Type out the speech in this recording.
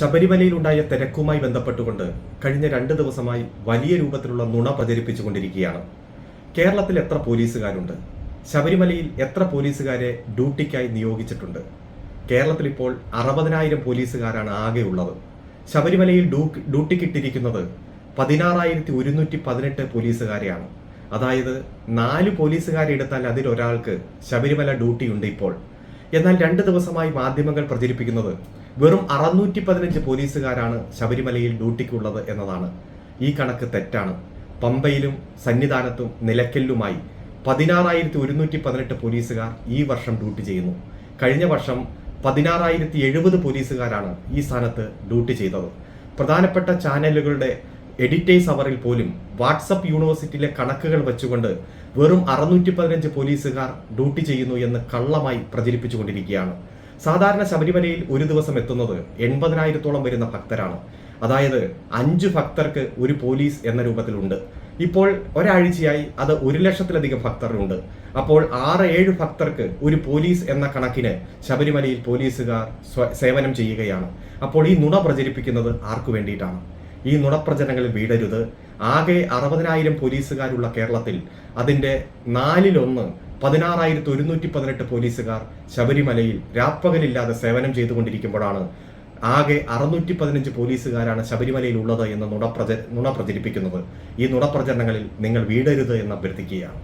ശബരിമലയിലുണ്ടായ തിരക്കുമായി ബന്ധപ്പെട്ടുകൊണ്ട് കഴിഞ്ഞ രണ്ട് ദിവസമായി വലിയ രൂപത്തിലുള്ള നുണ പ്രചരിപ്പിച്ചുകൊണ്ടിരിക്കുകയാണ്. കേരളത്തിൽ എത്ര പോലീസുകാരുണ്ട്? ശബരിമലയിൽ എത്ര പോലീസുകാരെ ഡ്യൂട്ടിക്കായി നിയോഗിച്ചിട്ടുണ്ട്? കേരളത്തിൽ ഇപ്പോൾ അറുപതിനായിരം പോലീസുകാരാണ് ആകെ ഉള്ളത്. ശബരിമലയിൽ ഡ്യൂ- ഡ്യൂട്ടിക്കിട്ടിരിക്കുന്നത് പതിനാറായിരത്തി ഒരുന്നൂറ്റി പതിനെട്ട് പോലീസുകാരെയാണ്. അതായത് നാല് പോലീസുകാരെ എടുത്താൽ അതിലൊരാൾക്ക് ശബരിമല ഡ്യൂട്ടിയുണ്ട് ഇപ്പോൾ. എന്നാൽ രണ്ട് ദിവസമായി മാധ്യമങ്ങൾ പ്രചരിപ്പിക്കുന്നത് വെറും അറുന്നൂറ്റി പതിനഞ്ച് പോലീസുകാരാണ് ശബരിമലയിൽ ഡ്യൂട്ടിക്കുള്ളത് എന്നതാണ്. ഈ കണക്ക് തെറ്റാണ്. പമ്പയിലും സന്നിധാനത്തും നിലയ്ക്കലിലുമായി പതിനാറായിരത്തി ഒരുന്നൂറ്റി പതിനെട്ട് പോലീസുകാർ ഈ വർഷം ഡ്യൂട്ടി ചെയ്യുന്നു. കഴിഞ്ഞ വർഷം പതിനാറായിരത്തി എഴുപത് പോലീസുകാരാണ് ഈ സ്ഥാനത്ത് ഡ്യൂട്ടി ചെയ്തത്. പ്രധാനപ്പെട്ട ചാനലുകളുടെ എഡിറ്റേഴ്സ് അവറിൽ പോലും വാട്സപ്പ് യൂണിവേഴ്സിറ്റിയിലെ കണക്കുകൾ വെച്ചുകൊണ്ട് വെറും അറുന്നൂറ്റി പതിനഞ്ച് പോലീസുകാർ ഡ്യൂട്ടി ചെയ്യുന്നു എന്ന് കള്ളമായി പ്രചരിപ്പിച്ചുകൊണ്ടിരിക്കുകയാണ്. സാധാരണ ശബരിമലയിൽ ഒരു ദിവസം എത്തുന്നത് എൺപതിനായിരത്തോളം വരുന്ന ഭക്തരാണ്. അതായത് അഞ്ച് ഭക്തർക്ക് ഒരു പോലീസ് എന്ന രൂപത്തിലുണ്ട്. ഇപ്പോൾ ഒരാഴ്ചയായി അത് ഒരു ലക്ഷത്തിലധികം ഭക്തരുണ്ട്. അപ്പോൾ ആറ് ഏഴ് ഭക്തർക്ക് ഒരു പോലീസ് എന്ന കണക്കിന് ശബരിമലയിൽ പോലീസുകാർ സേവനം ചെയ്യുകയാണ്. അപ്പോൾ ഈ നുണ പ്രചരിപ്പിക്കുന്നത് ആർക്കു വേണ്ടിയിട്ടാണ്? ഈ നുണപ്രചരണങ്ങളിൽ വീടരുത്. ആകെ അറുപതിനായിരം പോലീസുകാരുള്ള കേരളത്തിൽ അതിന്റെ നാലിലൊന്ന് പതിനാറായിരത്തി ഒരുന്നൂറ്റി പതിനെട്ട് പോലീസുകാർ ശബരിമലയിൽ രാപ്പകലില്ലാതെ സേവനം ചെയ്തുകൊണ്ടിരിക്കുമ്പോഴാണ് ആകെ അറുന്നൂറ്റി പതിനഞ്ച് പോലീസുകാരാണ് ശബരിമലയിൽ ഉള്ളത് എന്ന് നുണ പ്രച നുണ പ്രചരിപ്പിക്കുന്നത് ഈ നുണപ്രചരണങ്ങളിൽ നിങ്ങൾ വീടരുത് എന്ന് അഭ്യർത്ഥിക്കുകയാണ്.